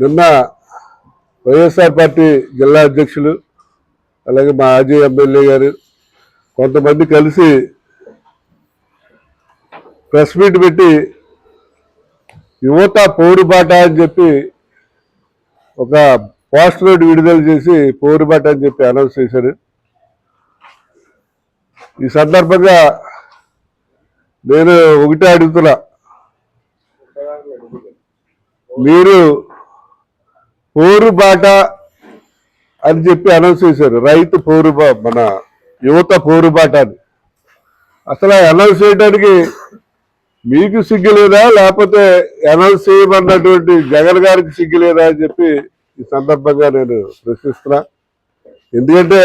నిన్న వైఎస్ఆర్ పార్టీ జిల్లా అధ్యక్షులు అలాగే మా మాజీ ఎమ్మెల్యే గారు కొంతమంది కలిసి ప్రెస్ మీట్ పెట్టి యువత పౌరుబాట అని చెప్పి ఒక పోస్టర్ ఒకటి విడుదల చేసి పౌరుబాట అని చెప్పి అనౌన్స్ చేశారు. ఈ సందర్భంగా నేను ఒకటే అడుగుతున్నా. మీరు పోరుబాట అని చెప్పి అనౌన్స్ చేశారు. రైతు పోరుబా మన యువత పోరుబాట అని. అసలు అనౌన్స్ చేయడానికి మీకు సిగ్గు లేదా? లేకపోతే అనౌన్స్ చేయమన్నటువంటి జగన్ గారికి సిగ్గు లేదా అని చెప్పి ఈ సందర్భంగా నేను ప్రశ్నిస్తున్నా. ఎందుకంటే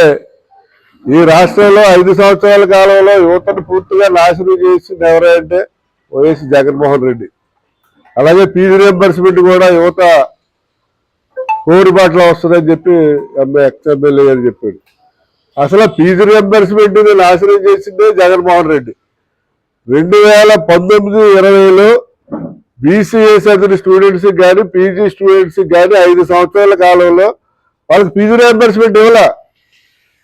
ఈ రాష్ట్రంలో ఐదు సంవత్సరాల కాలంలో యువతను పూర్తిగా నాశనం చేసింది ఎవరంటే వైఎస్ జగన్మోహన్ రెడ్డి. అలాగే పీజీ రియంబర్స్మెంట్ కూడా యువత కోరుబాట్లో వస్తుందని చెప్పి ఎంఏ ఎక్స్ ఎమ్మెల్యే గారు చెప్పాడు. అసలు ఫీజు రియంబర్స్మెంట్ నాశనం చేసిందే జగన్మోహన్ రెడ్డి. రెండు వేల పంతొమ్మిది ఇరవైలో బీసీఎస్ అతని స్టూడెంట్స్కి కానీ పీజీ స్టూడెంట్స్కి కానీ ఐదు సంవత్సరాల కాలంలో వాళ్ళకి ఫీజు రియంబర్స్మెంట్ ఇవ్వాల.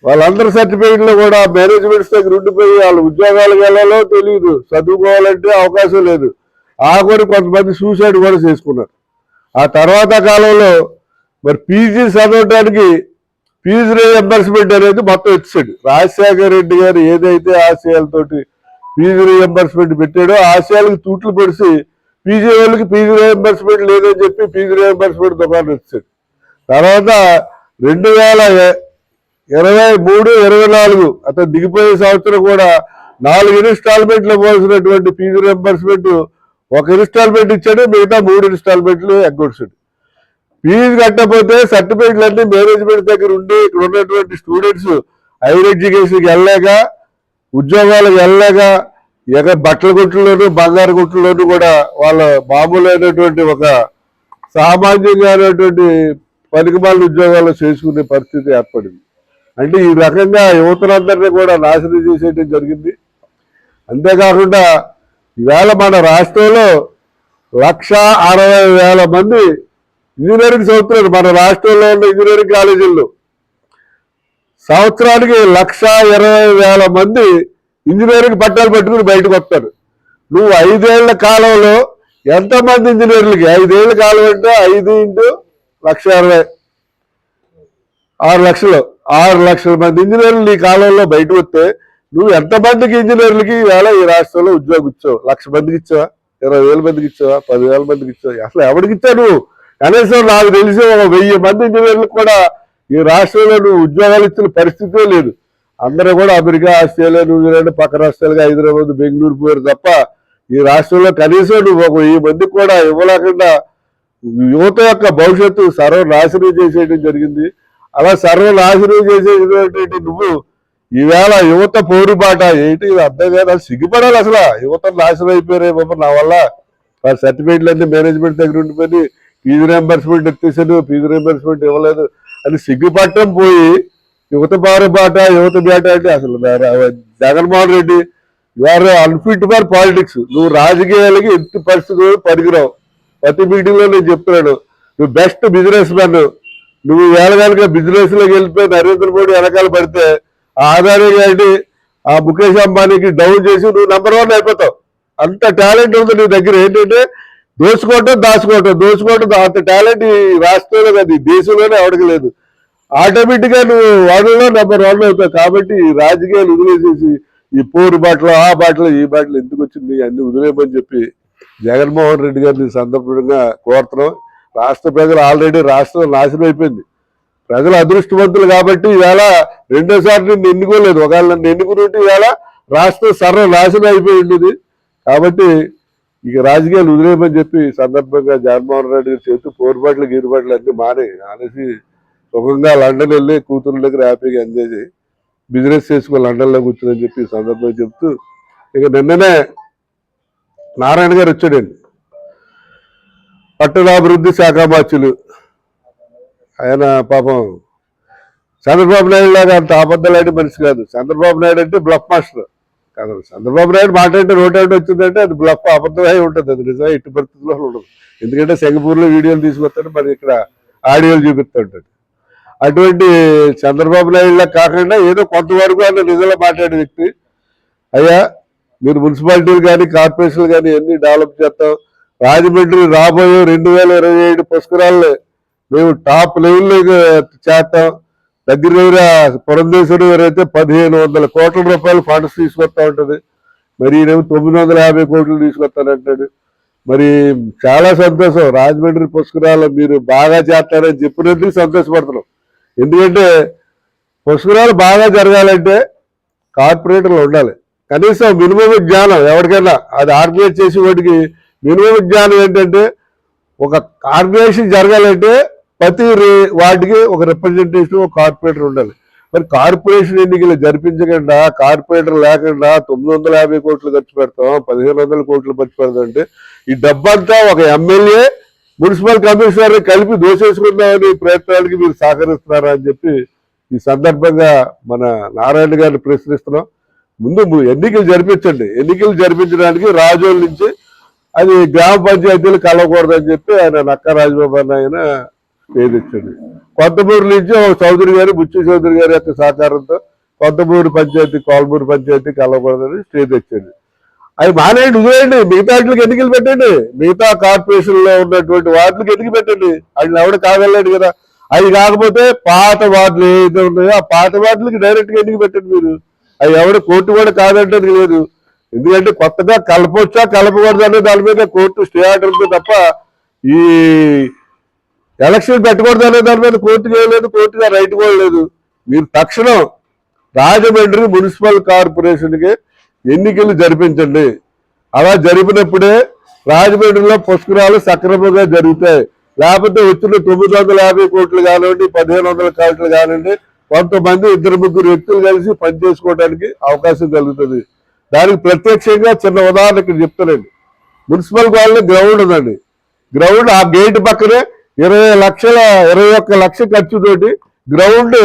వాళ్ళందరి సర్టిఫికెట్లు కూడా మేనేజ్మెంట్స్ దగ్గర ఉండిపోయి వాళ్ళ ఉద్యోగాలకు వెళ్ళాలో తెలియదు. చదువుకోవాలంటే అవకాశం లేదు. ఆ ఆఖరి కొంతమంది సూసైడ్ కూడా చేసుకున్నారు. ఆ తర్వాత కాలంలో మరి పీజీ చదవటానికి ఫీజు రియంబర్స్మెంట్ అనేది మొత్తం ఇచ్చాడు. రాజశేఖర రెడ్డి గారు ఏదైతే ఆశయాలతోటి ఫీజు రియంబర్స్మెంట్ పెట్టాడో ఆశయాలకు తూట్లు పొడిచి పీజీ వాళ్ళకి ఫీజు రియంబర్స్మెంట్ లేదని చెప్పి ఫీజు రియంబర్స్మెంట్ దుకాణం ఇచ్చాడు. తర్వాత రెండు వేల ఇరవై మూడు ఇరవై నాలుగు అతను దిగిపోయే సంవత్సరం కూడా నాలుగు ఇన్స్టాల్మెంట్లు ఇవ్వాల్సినటువంటి ఫీజు రియంబర్స్మెంట్ ఒక ఇన్స్టాల్మెంట్ ఇచ్చాడు మిగతా మూడు ఇన్స్టాల్మెంట్లు ఎగ్గొచ్చాడు ఫీజు కట్టకపోతే సర్టిఫికెట్లు అన్ని మేనేజ్మెంట్ దగ్గర ఉండి ఇక్కడ ఉన్నటువంటి స్టూడెంట్స్ హైయర్ ఎడ్యుకేషన్కి వెళ్ళలేక ఉద్యోగాలకు వెళ్ళలేక ఎక్కడ బట్టల గుట్టుల్లోనూ బంగారు గుట్టుల్లోనూ కూడా వాళ్ళ మామూలైనటువంటి ఒక సామాన్యంగానటువంటి పనికిమాలిన ఉద్యోగాలు చేసుకునే పరిస్థితి ఏర్పడింది. అంటే ఈ రకంగా యువతలందరినీ కూడా నాశనం చేసేయడం జరిగింది. అంతేకాకుండా ఈవేళ మన రాష్ట్రంలో లక్ష అరవై వేల మంది ఇంజనీరింగ్ చదువుతున్నారు మన రాష్ట్రంలో ఉన్న ఇంజనీరింగ్ కాలేజీల్లో. సంవత్సరానికి లక్ష ఇరవై వేల మంది ఇంజనీరింగ్ పట్టాలు పెట్టుకుని బయటకు వస్తారు. నువ్వు ఐదేళ్ళ కాలంలో ఎంతమంది ఇంజనీర్లకి? ఐదేళ్ళ కాలం అంటే ఐదు ఇంటూ లక్ష అరవై ఆరు లక్షలు. ఆరు లక్షల మంది ఇంజనీర్లు నీ కాలంలో బయట వస్తే నువ్వు ఎంతమందికి ఇంజనీర్లకి ఈవేళ ఈ రాష్ట్రంలో ఉద్యోగం ఇచ్చావు? లక్ష మందికి ఇచ్చావా? ఇరవై వేల మందికి ఇచ్చావా? పదివేల మందికి ఇచ్చావా? అసలు ఎవరికి ఇచ్చావు నువ్వు? కనీసం నాకు తెలిసి ఒక వెయ్యి మంది ఇంజనీర్లకు కూడా ఈ రాష్ట్రంలో నువ్వు ఉద్యోగాలు ఇచ్చిన పరిస్థితే లేదు. అందరూ కూడా అమెరికా ఆస్ట్రేలియా న్యూజిలాండ్ పక్క రాష్ట్రాలుగా హైదరాబాద్ బెంగళూరు పోయారు తప్ప ఈ రాష్ట్రంలో కనీసం నువ్వు ఒక వెయ్యి మందికి కూడా ఇవ్వలేకుండా యువత యొక్క భవిష్యత్తు సర్వనాశనం చేసేయడం జరిగింది. అలా సర్వనాశనం చేసేటటువంటి నువ్వు ఈవేళ యువత పోరుబాట ఏంటి? ఇది అర్థం కాదు అసలు సిగ్గుపడాలి అసలు. యువత నాశనం అయిపోయారే బాబు నా వల్ల. ఆ సర్టిఫికేట్లు అన్ని మేనేజ్మెంట్ దగ్గర ఉండిపోయి ఫీజు రియంబర్స్మెంట్ ఎత్తేసాను ఫీజు రియంబర్స్మెంట్ ఇవ్వలేదు అని సిగ్గుపట్టడం పోయి యువత బాట యువత బేట అంటే అసలు Jaganmohan Reddy are unfit for politics నువ్వు రాజకీయాలకి ఎట్టి పరిస్థితుల్లో పనికిరావు. ప్రతి మీటింగ్లో నేను చెప్తున్నాను నువ్వు బెస్ట్ బిజినెస్ మ్యాన్ నువ్వు వేలగాలుగా బిజినెస్లోకి వెళ్ళిపోయి నరేంద్ర మోడీ వెనకాల పడితే ఆ ఆదాని గారిని ఆ ముఖేష్ అంబానీకి డౌన్ చేసి నువ్వు నెంబర్ వన్ అయిపోతావు. అంత టాలెంట్ ఉంది నీ దగ్గర. ఏంటంటే దోచుకోవటం దాచుకోవటం దోచుకోవటం అంత టాలెంట్ ఈ రాష్ట్రంలో కాదు దేశంలోనే ఎవరికి లేదు. ఆటోమేటిక్గా నువ్వు వాళ్ళలో నెంబర్ వన్ అవుతావు. కాబట్టి రాజకీయాలు వదిలేసేసి ఈ పోరు బాటలు ఆ బాటలు ఈ బాటలు ఎందుకు వచ్చింది అన్ని వదిలేయమని చెప్పి జగన్మోహన్ రెడ్డి గారిని సందర్భంగా కోరుతున్నాం. రాష్ట్ర ప్రజలు ఆల్రెడీ రాష్ట్రం నాశనం అయిపోయింది. ప్రజలు అదృష్టవంతులు కాబట్టి ఇవాళ రెండోసారి నిన్ను ఎన్నుకోలేదు. ఒకవేళ నన్ను ఎన్నుకున్నట్టు ఇవాళ రాష్ట్రం సర్వ నాశనం అయిపోయి ఉండేది. కాబట్టి ఇక రాజకీయాలు వదిలేయమని చెప్పి సందర్భంగా జగన్మోహన్ రెడ్డి గారి చేతు పోరుబాట్లు గీరుబాట్లు అన్ని మానే. అనేసి సుఖంగా లండన్ వెళ్ళి కూతురు దగ్గర హ్యాపీగా ఎంజాయ్ చేయి. బిజినెస్ చేసుకుని లండన్లో కూర్చుని చెప్పి సందర్భంగా చెప్తూ ఇక నిన్ననే నారాయణ గారు వచ్చాడండి పట్టణాభివృద్ధి శాఖ బాధ్యులు ఆయన పాపం చంద్రబాబు నాయుడు లాగా అంత అబద్ధలాంటి మనిషి కాదు. చంద్రబాబు నాయుడు అంటే బ్లఫ్ మాస్టర్. కాదు. చంద్రబాబు నాయుడు మాట అంటే నోట్ అంటే వచ్చిందంటే అది బ్లఫ్ అబద్ధమై ఉంటుంది. అది నిజమే ఎట్టి పరిస్థితుల్లో ఉండదు. ఎందుకంటే సింగపూర్లో వీడియోలు తీసుకొస్తాడు మరి ఇక్కడ ఆడియోలు చూపిస్తుంటాడు అటువంటి చంద్రబాబు నాయుడులా కాకుండా ఏదో కొంతవరకు ఆయన నిజంగా మాట్లాడే వ్యక్తి. అయ్యా మీరు మున్సిపాలిటీలు కానీ కార్పొరేషన్లు కానీ ఎన్ని డెవలప్ చేస్తాం? రాజమండ్రి రాబోయే రెండు వేల ఇరవై ఏడు పుష్కరాల్లో మేము టాప్ లెవెల్లో చేస్తాం. దగ్గర దగ్గర పురంధేశ్వరి గారు అయితే పదిహేను వందల కోట్ల రూపాయలు ఫండ్స్ తీసుకొస్తా ఉంటుంది. మరి ఈయనేమో తొమ్మిది వందల యాభై కోట్లు తీసుకొస్తానంటాడు మరి చాలా సంతోషం. రాజమండ్రి పుష్కరాలు మీరు బాగా చేస్తారని చెప్పినందుకు సంతోషపడుతున్నాం. ఎందుకంటే పుష్కరాలు బాగా జరగాలంటే కార్పొరేటర్లు ఉండాలి. కనీసం మినిమం జ్ఞానం ఎవరికైనా అది ఆర్గనైజ్ చేసే వాటికి మినిమం జ్ఞానం ఏంటంటే ఒక ఆర్గనైజేషన్ జరగాలంటే ప్రతి రే- వాటికి ఒక రిప్రజెంటేషన్ ఒక కార్పొరేటర్ ఉండాలి. మరి కార్పొరేషన్ ఎన్నికలు జరిపించకుండా కార్పొరేటర్ లేకుండా తొమ్మిది వందల యాభై కోట్లు ఖర్చు పెడతాం పదిహేను వందల కోట్లు ఖర్చు పెడతాం అంటే ఈ డబ్బంతా ఒక ఎమ్మెల్యే మున్సిపల్ కమిషనర్ కలిపి దోషేసుకుందామని ప్రయత్నానికి మీరు సహకరిస్తున్నారా అని చెప్పి ఈ సందర్భంగా మన నారాయణ గారిని ప్రశ్నిస్తున్నాం. ముందు ఎన్నికలు జరిపించండి. ఎన్నికలు జరిపించడానికి రాజోల నుంచి అది గ్రామ పంచాయతీలు కలవకూడదని చెప్పి ఆయన నక్క రాజబాబు ఆయన చేయించండి కొత్తపూరు నుంచి ఒక చౌదరి గారు బుచ్చి చౌదరి గారి యొక్క సహకారంతో కొత్తపూరు పంచాయతీ కోల్మూరు పంచాయతీ కలవకూడదని స్టే తెచ్చండి అవి మానేయండి ఉదయండి మిగతా వాటికి ఎన్నికలు పెట్టండి. మిగతా కార్పొరేషన్లో ఉన్నటువంటి వాటికి ఎన్నిక పెట్టండి. వాటిని ఎవడు కాగలేడు కదా. అవి కాకపోతే పాత వార్డులు ఏదైతే ఉన్నాయో ఆ పాత వార్డులకి డైరెక్ట్గా ఎన్నిక పెట్టండి మీరు. అవి ఎవడు కోర్టు కూడా కాదంటే లేదు. ఎందుకంటే కొత్తగా కలపొచ్చా కలపకూడదు అనే దాని మీద కోర్టు స్టే ఆర్డర్తో తప్ప ఈ ఎలక్షన్ పెట్టకూడదు అనే దాని మీద కోర్టు చేయలేదు కోర్టుగా రైట్ కూడా లేదు. మీరు తక్షణం రాజమండ్రి మున్సిపల్ కార్పొరేషన్కి ఎన్నికలు జరిపించండి. అలా జరిపినప్పుడే రాజమండ్రిలో పుష్కరాలు సక్రమంగా జరుగుతాయి. లేకపోతే వచ్చిన తొమ్మిది వందల యాభై కోట్లు కానివ్వండి పదిహేను వందల కోట్లు కానివ్వండి కొంతమంది ఇద్దరు ముగ్గురు వ్యక్తులు కలిసి పనిచేసుకోవడానికి అవకాశం కలుగుతుంది. దానికి ప్రత్యక్షంగా చిన్న ఉదాహరణ ఇక్కడ చెప్తానండి మున్సిపల్ కాలనీ గ్రౌండ్ ఉందండి. గ్రౌండ్ ఆ గేట్ పక్కనే ఇరవై లక్షల ఇరవై ఒక్క లక్ష ఖర్చుతోటి గ్రౌండ్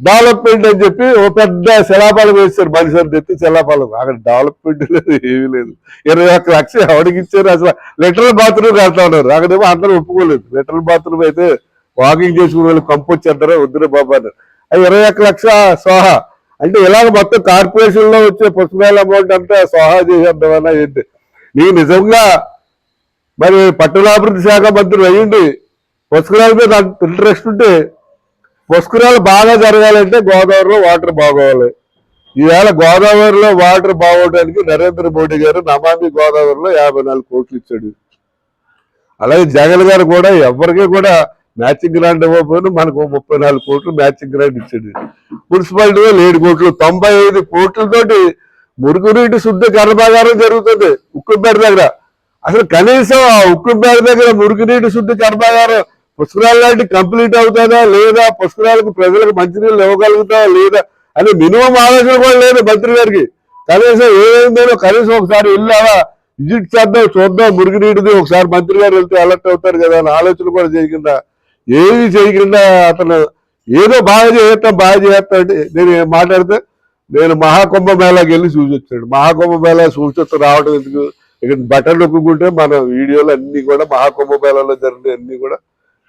డెవలప్మెంట్ అని చెప్పి ఓ పెద్ద శిలాపాలం వేస్తారు. మనిషిని తెచ్చి శిలాపాలకు అక్కడ డెవలప్మెంట్ లేదు ఏమీ లేదు. ఇరవై ఒక్క లక్ష ఎవరికి ఇచ్చారు? అసలు లిటరల్ బాత్రూమ్ కడతా ఉన్నారు. అక్కడేమో అందరూ ఒప్పుకోలేదు. లిటరల్ బాత్రూమ్ అయితే వాకింగ్ చేసుకునే వాళ్ళు కంపొచ్చి అంటారా. వద్దురే బాబా అన్నారు. అది ఇరవై ఒక్క లక్ష సోహా అంటే ఇలాగ మొత్తం కార్పొరేషన్లో వచ్చే పుస్తకాల అమౌంట్ అంతా సోహా చేసేద్దామన్నా ఏంటి? నీకు నిజంగా మరి పట్టణాభివృద్ధి శాఖ మంత్రులు అయ్యింది పుష్కరాల మీద ఇంట్రెస్ట్ ఉంటే పుష్కరాలు బాగా జరగాలంటే గోదావరిలో వాటర్ బాగోవాలి. ఈవేళ గోదావరిలో వాటర్ బాగోవడానికి నరేంద్ర మోడీ గారు నమామి గోదావరిలో యాభై నాలుగు కోట్లు ఇచ్చాడు. అలాగే జగన్ గారు కూడా ఎవరికి కూడా మ్యాచింగ్ గ్రాంట్ ఇవ్వకపోయినా మనకు ముప్పై నాలుగు కోట్లు మ్యాచింగ్ గ్రాంట్ ఇచ్చాడు. మున్సిపాలిటీ వాళ్ళు ఏడు కోట్లు తొంభై ఐదు కోట్లతోటి మురుగునీటి శుద్ధ కర్మాగారం జరుగుతుంది. ఉక్కుపేట దగ్గర అసలు కనీసం ఆ ఉక్కుపేట దగ్గర మురుగునీటి శుద్ధి కర్మాగారం పుష్కరాలు లాంటి కంప్లీట్ అవుతుందా లేదా? పుష్కరాలకు ప్రజలకు మంచినీళ్ళు ఇవ్వగలుగుతా లేదా? అని మినిమం ఆలోచన కూడా లేదు మంత్రి గారికి. కనీసం ఏమైందో కనీసం ఒకసారి వెళ్ళావా? విజిట్ చేద్దాం చూద్దాం మురుగునీటిది ఒకసారి మంత్రి గారు వెళ్తే అలర్ట్ అవుతారు కదా అని ఆలోచన కూడా చేయకుండా ఏమి చేయకుండా అతను ఏదో బాగా చేస్తాం బాగా చేస్తా అంటే నేను మాట్లాడితే నేను మహాకుంభ మేళాకి వెళ్ళి చూసి వచ్చాడు. మహాకుంభ మేళా చూసి వచ్చి రావడం ఎందుకు? ఇక్కడ బటన్ నొక్కుంటే మన వీడియోలు అన్ని కూడా మహాకుంభ మేళాలో జరిగిన అన్ని కూడా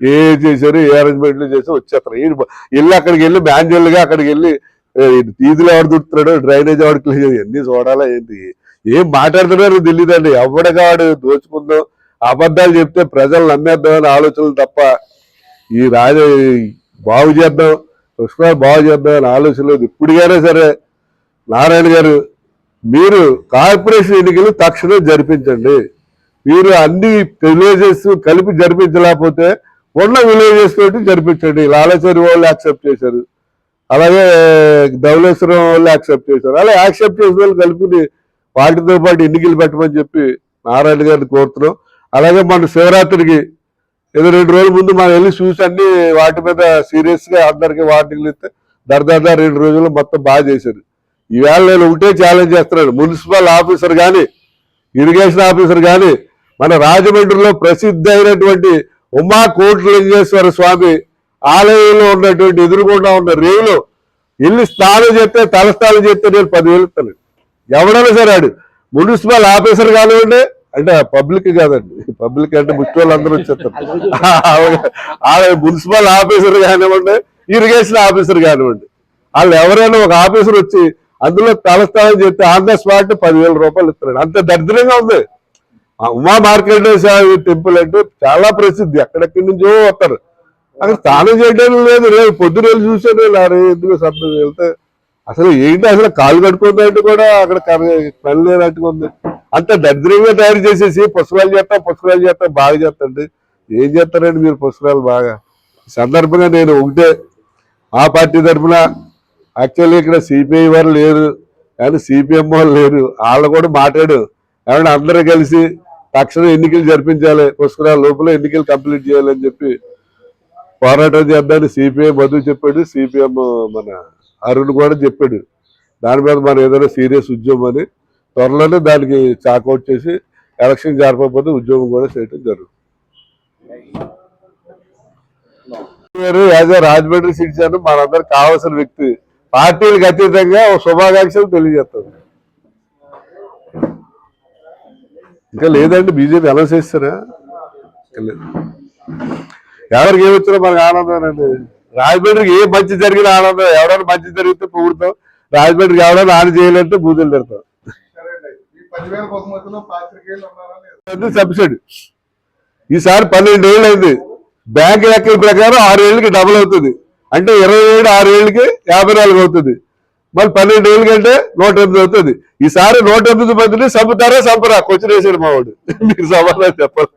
ఏ చేశారు ఏ అరేంజ్మెంట్లు చేసి వచ్చేస్తారు ఈయన వెళ్ళి అక్కడికి వెళ్ళి మాన్యువల్గా అక్కడికి వెళ్ళి తీదులు ఎవడు దుడుతున్నాడు డ్రైనేజ్ ఎవడు క్లీన్ చేయాలి ఎన్ని చూడాలా ఏంటి? ఏం మాట్లాడుతున్నారో తెలియదండి ఎవడగాడు దోచుకుందాం అబద్ధాలు చెప్తే ప్రజలు నమ్మేద్దామని ఆలోచనలు తప్ప ఈ రాజ బాగు చేద్దాం పుష్కరాలు బాగు చేద్దాం అని ఆలోచన లేదు. ఇప్పటికైనా సరే నారాయణ గారు మీరు కార్పొరేషన్ ఎన్నికలు తక్షణం జరిపించండి. మీరు అన్ని విలేజెస్ కలిపి జరిపించలేకపోతే ఉన్న విలేజెస్ తోటి జరిపించండి. లాలచరి వాళ్ళు యాక్సెప్ట్ చేశారు. అలాగే ధవలేశ్వరం వాళ్ళు యాక్సెప్ట్ చేశారు. అలా యాక్సెప్ట్ చేసిన వాళ్ళు కలిపి వాటితో పాటు ఎన్నికలు పెట్టమని చెప్పి నారాయణ గారిని కోరుతున్నాం. అలాగే మన శివరాత్రికి ఏదో రెండు రోజుల ముందు మనం వెళ్ళి చూసి అన్ని వాటి మీద సీరియస్గా అందరికీ వార్నింగ్లు ఇస్తే దర్దాదా రెండు రోజులు మొత్తం బాగా చేశారు. ఈవేళ నేను ఒకటే ఛాలెంజ్ చేస్తున్నాను. మున్సిపల్ ఆఫీసర్ కానీ ఇరిగేషన్ ఆఫీసర్ కానీ మన రాజమండ్రిలో ప్రసిద్ధి అయినటువంటి ఉమా కోట్లింగేశ్వర స్వామి ఆలయంలో ఉన్నటువంటి ఎదురుకుండా ఉన్న రేవులో ఇల్లు స్నానం చేస్తే తలస్నానం చేస్తే నేను పదివేలు ఇస్తాను. ఎవడైనా సరే ఆడు. మున్సిపల్ ఆఫీసర్ కానివ్వండి అంటే పబ్లిక్ కాదండి. పబ్లిక్ అంటే ముఖ్య వాళ్ళందరూ వచ్చేస్తారు. ఆలయ మున్సిపల్ ఆఫీసర్ కానివ్వండి ఇరిగేషన్ ఆఫీసర్ కానివ్వండి. వాళ్ళు ఎవరైనా ఒక ఆఫీసర్ వచ్చి అందులో తలస్థానం చేస్తే ఆన్ ద స్పాట్ పదివేల రూపాయలు ఇస్తున్నాడు. అంత దరిద్రంగా ఉంది. ఉమా మార్కెటేశ్వర టెంపుల్ అంటే చాలా ప్రసిద్ధి. ఎక్కడెక్కడి నుంచో వస్తారు. అక్కడ స్నానం చేయడం లేదు. రేపు పొద్దున వెళ్ళి చూసాను ఎందుకు శబ్దం వెళ్తే? అసలు ఏంటి? అసలు కాలు కట్టుకుందంటే కూడా అక్కడ పని లేనట్టుగా ఉంది. అంత దరిద్రంగా తయారు చేసేసి పుస్తకాలు చేస్తాం పుస్తకాలు చేస్తాం బాగా చేస్తండి ఏం చేస్తారండి మీరు పుస్తకాలు బాగా? సందర్భంగా నేను ఒకటే ఆ పార్టీ తరఫున యాక్చువల్లీ ఇక్కడ సిపిఐ వారు లేరు కానీ సిపిఎం వాళ్ళు లేరు. వాళ్ళు కూడా మాట్లాడు. ఏమన్నా అందరూ కలిసి తక్షణం ఎన్నికలు జరిపించాలి పుస్తకాల లోపల ఎన్నికలు కంప్లీట్ చేయాలని చెప్పి పోరాటం చేద్దామని సిపిఐ మధు చెప్పాడు. సిపిఎం మన అరుణ్ కూడా చెప్పాడు. దాని మీద మనం ఏదైనా సీరియస్ ఉద్యమం అని త్వరలోనే దానికి చాకౌట్ చేసి ఎలక్షన్ జరపకపోతే ఉద్యోగం కూడా చేయడం జరుగుతుంది. యాజ్ రాజమండ్రి సిటిజన్ మనందరికి కావాల్సిన వ్యక్తి పార్టీలకు అతీతంగా ఒక శుభాకాంక్షలు తెలియజేస్తుంది ఇంకా లేదండి బీజేపీ అలా చేస్తారా? లేదు. ఎవరికి ఏమొచ్చినా మనకు ఆనందమేనండి రాజమండ్రికి ఏ మంచి జరిగిన ఆనందం. ఎవరైనా మంచి జరిగితే పొగుడుతాం. రాజమండ్రికి ఎవరైనా ఆన చేయాలంటే బూతులు పెడతాం సబ్సిడీ ఈసారి పన్నెండు ఏళ్ళు అయింది. బ్యాంక్ లెక్కల ప్రకారం ఆరు ఏళ్ళకి డబుల్ అవుతుంది. అంటే ఇరవై ఏడు ఆరు ఏళ్ళకి యాభై నాలుగు అవుతుంది. మళ్ళీ పన్నెండు ఏళ్ళకి అంటే నూట ఎనిమిది అవుతుంది. ఈసారి నూట ఎనిమిది మందిని చంపుతారా చంపరా? క్వశ్చన్ వేసాడు మా వాడు. మీరు సమాధానం చెప్పాలి.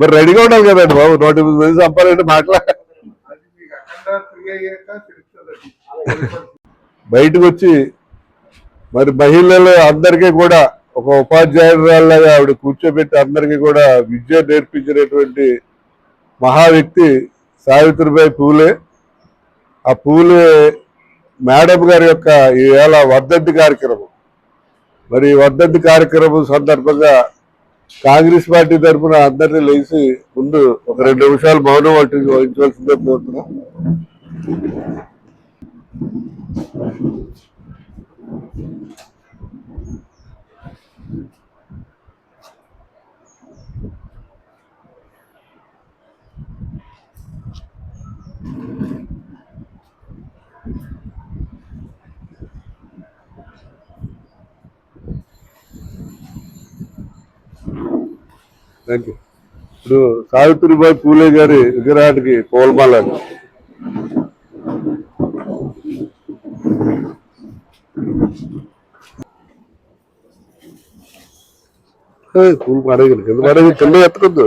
మరి రెడీగా ఉండాలి కదండి బాబు. నూట ఎనిమిది మంది చంపాలంటే మాట్లా. బయటకు వచ్చి మరి మహిళలు అందరికీ కూడా ఒక ఉపాధ్యాయురాలాగా ఆవిడ కూర్చోబెట్టి అందరికీ కూడా విద్య నేర్పించినటువంటి మహా వ్యక్తి సావిత్రిబాయి పూలే. ఆ పూలే మేడం గారి యొక్క ఈవేళ వర్ధంతి కార్యక్రమం. మరి ఈ వర్ధంతి కార్యక్రమం సందర్భంగా కాంగ్రెస్ పార్టీ తరఫున అందరినీ లేచి ముందు ఒక రెండు నిమిషాలు మౌనం వహించ- వహించవలసిందే కోరుతున్నాం. థ్యాంక్ యూ ఇప్పుడు సావిత్రిబాయి పూలే గారి విగ్రహానికి పూలమాల ఏయ్, పూలు పడగలి కింద పడగలి కింద ఎత్తకొద్దు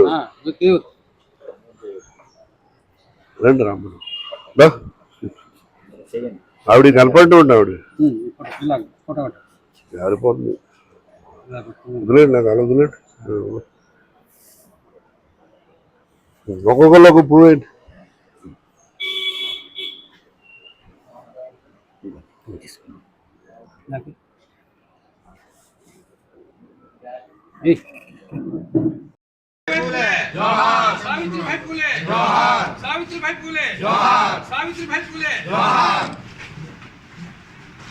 రండి దా. ఆవిడ కనపడుతూ ఉండి ఆవిడ. జారిపోతుంది. వదిలేండి నాకు అలా వదిలేండి Coca-Cola ko brand. Johar Savitribai Phule Johar Savitribai Phule Johar Savitribai Phule Johar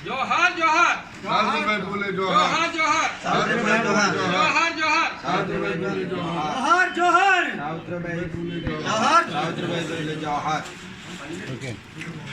Johar জোহার সাবিত্রীবাই ফুলে জোহার জোহার জোহার সাবিত্রীবাই ফুলে জোহার जोहार जोहार। जोहर। जोहर। जोहर। जोहर